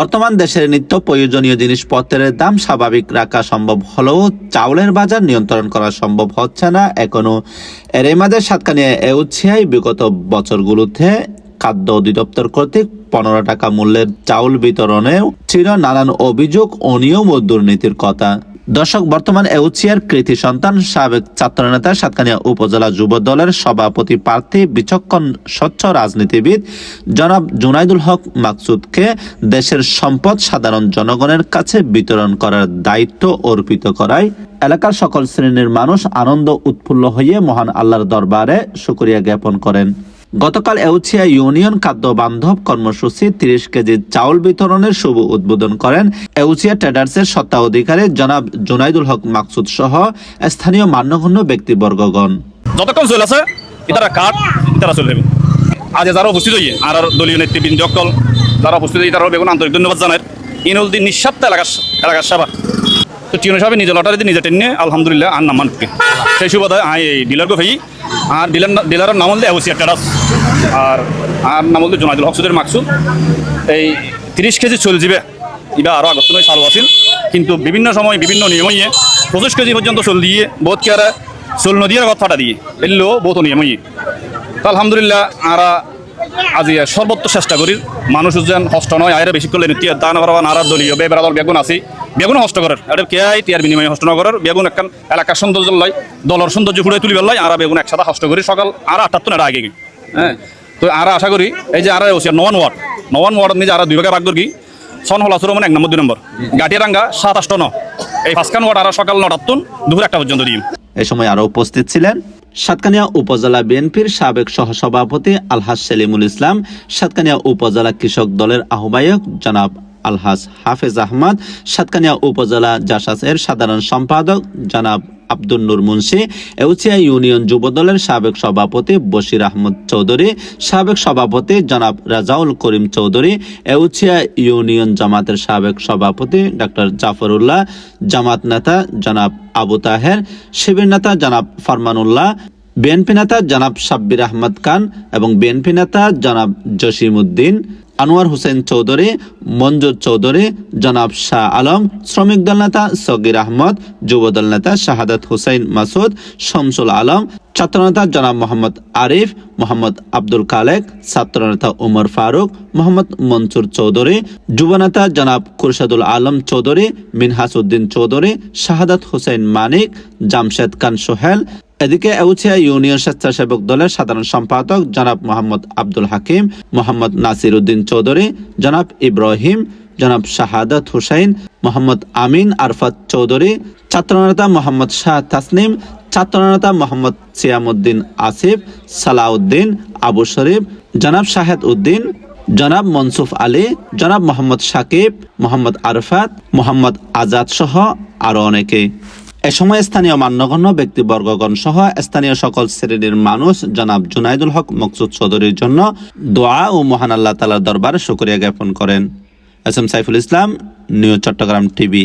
বর্তমান দেশের নিত্য প্রয়োজনীয় জিনিসপত্রের দাম স্বাভাবিক রাখা সম্ভব হলেও চাউলের বাজার নিয়ন্ত্রণ করা সম্ভব হচ্ছে না এখনও এর এই মাঝে সাতকানিয়া এউছিয়ায় বিগত বছরগুলোতে খাদ্য অধিদপ্তর কর্তৃক পনেরো টাকা মূল্যের চাউল বিতরণেও ছিল নানান অভিযোগ অনিয়ম ও দুর্নীতির কথা। দর্শক, বর্তমান এউচিয়ার কৃতি সন্তান সাবেক ছাত্রনেতা সাতকানিয়া উপজেলা যুব দলের সভাপতি প্রার্থী বিচক্ষণ স্বচ্ছ রাজনীতিবিদ জনাব জুনাইদুল হক মাকসুদকে দেশের সম্পদ সাধারণ জনগণের কাছে বিতরণ করার দায়িত্ব অর্পিত করায় এলাকার সকল শ্রেণির মানুষ আনন্দ উৎফুল্ল হয়ে মহান আল্লাহর দরবারে শুকরিয়া জ্ঞাপন করেন। গতকাল এউছিয়া ইউনিয়ন খাদ্য বান্ধব কর্মসূচি তিরিশ কেজি চাউল বিতরণের শুভ উদ্বোধন করেন এউছিয়া ট্রেডার্সের সত্তা অধিকারী জনাব জুনাইদুল হক মাকসুদ সহ স্থানীয় মান্যগণ্য ব্যক্তিবর্গগণ। যতক্ষণ চলে আছে, ইতারা কাঠ চলে যাবে আজ যারা উপস্থিত হইয়ে আর দলীয় নেতৃবৃন্দ সকল যারা উপস্থিত তারা বেগুন আন্তরিক ধন্যবাদ জানায় নিঃস্বার্থ এলাকার এলাকার তো টিউন সাহেব নিজে লটারি দিয়ে নিজে টেনে আলহামদুলিল্লাহ, আর নাম মানকে সেই সুবাদে আই ডিলারকে ভাই আর ডিলার ডিলারের নাম হল এওসিয়া টেরাস। আর আর নাম হল জোনাইদুল হকসুদের মাকসুদ। এই তিরিশ কেজি চল যাবে ইবা আরও আগত নয় চালু আছিল। কিন্তু বিভিন্ন সময় বিভিন্ন নিয়মইয়ে, পঁচিশ কেজি পর্যন্ত চল দিয়ে, বহুত কেয়ারা চল নদীর কথাটা দিয়ে, এলো বহুত নিয়মইয়ে। তো আলহামদুলিল্লাহ, আরা আজি সর্বোচ্চ চেষ্টা করি। মানুষ যেন হস্ত নয় আয়রা বেশি করলে নিত্য দান করার আর দলীয় বে বেড়াদল বেগুন আছে। বেগুন হস্ত করার। এটা কে আই টিয়ার বিনিময়ে হস্ত নগরের বেগুন একখান এলাকার সৌন্দর্য লাই দলর সৌন্দর্য ফুড়ে তুলি বেলাই আর বেগুন একসাথে হস্ত করি। সকাল আর আটটার তো না আগে হ্যাঁ। তো আর আশা করি, এই যে আর নওয়ান ওয়ার্ড। নওয়ান ওয়ার্ড নিজে আর দুই ভাগে ভাগ করি সন হল আসলে মানে এক নম্বর, দুই নম্বর। গাটিয়ারাঙ্গা সাত আষ্ট ন এই পাঁচখান ওয়ার্ড আর সকাল নটার তুন, দুপুর একটা পর্যন্ত দিই এ সময় আরও উপস্থিত ছিলেন সাতকানিয়া উপজেলা বিএনপির সাবেক সহসভাপতি আলহাজ সেলিমুল ইসলাম সাতকানিয়া উপজেলা কৃষক দলের আহ্বায়ক জনাব আলহাজ হাফেজ আহমদ, সাতকানিয়া উপজেলা জাসাসের সাধারণ সম্পাদক জনাব আব্দুল নূর মুন্সি এউচিয়া ইউনিয়ন যুব দলের সাবেক সভাপতি বশির আহমদ চৌধুরী, সাবেক সভাপতি জনাব রাজাউল করিম চৌধুরী এউচিয়া ইউনিয়ন জামাতের সাবেক সভাপতি ডক্টর জাফরুল্লাহ, জামাত নেতা জনাব আবু তাহের, শিবির নেতা জনাব ফরমানুল্লাহ, বিএনপি নেতা জনাব সাব্বির আহমদ খান এবং বিএনপি নেতা জনাব জসিমউদ্দিন আনোয়ার হোসেন চৌধুরী, মঞ্জুর চৌধুরী, জনাব শাহ আলম, শ্রমিক দল নেতা সগির আহমদ যুবদল নেতা শাহাদাত হুসাইন মাসুদ, শামসুল আলম ছাত্রনেতা জনাব মোহাম্মদ আরিফ, মোহাম্মদ আব্দুল কালেক ছাত্রনেতা উমর ফারুক, মোহাম্মদ মনসুর চৌধুরী যুবনেতা জনাব খুরশাদুল আলম চৌধুরী, মিনহাস উদ্দিন চৌধুরী, শাহাদাত হুসাইন মানিক, জামশেদ খান সোহেল এদিকে এউছিয়া ইউনিয়ন স্বেচ্ছাসেবক দলের সাধারণ সম্পাদক জনাব মোহাম্মদ আব্দুল হাকিম, মোহাম্মদ নাসির উদ্দিন চৌধুরী, জনাব ইব্রাহিম, জনাব শাহাদাত হুসাইন, মোহাম্মদ আমিন আরফাত চৌধুরী, ছাত্রনেতা মোহাম্মদ শাহ তাসনিম, ছাত্রনেতা মোহাম্মদ সিয়ামউদ্দিন আসিফ, সালাউদ্দিন আবু শরীফ, জনাব শাহেদ উদ্দিন, জনাব মনসুফ আলী, জনাব মোহাম্মদ সাকিব, মোহাম্মদ আরফাত, মোহাম্মদ আজাদ সহ আরও অনেকে। এ সময় স্থানীয় মান্যগণ্য ব্যক্তিবর্গগণ সহ স্থানীয় সকল শ্রেণির মানুষ জনাব জুনাইদুল হক মকসুদ চৌধুরীর জন্য দোয়া ও মহান আল্লাহ তালার দরবারে শুকরিয়া জ্ঞাপন করেন। S M Saiful Islam New Chittagong TV.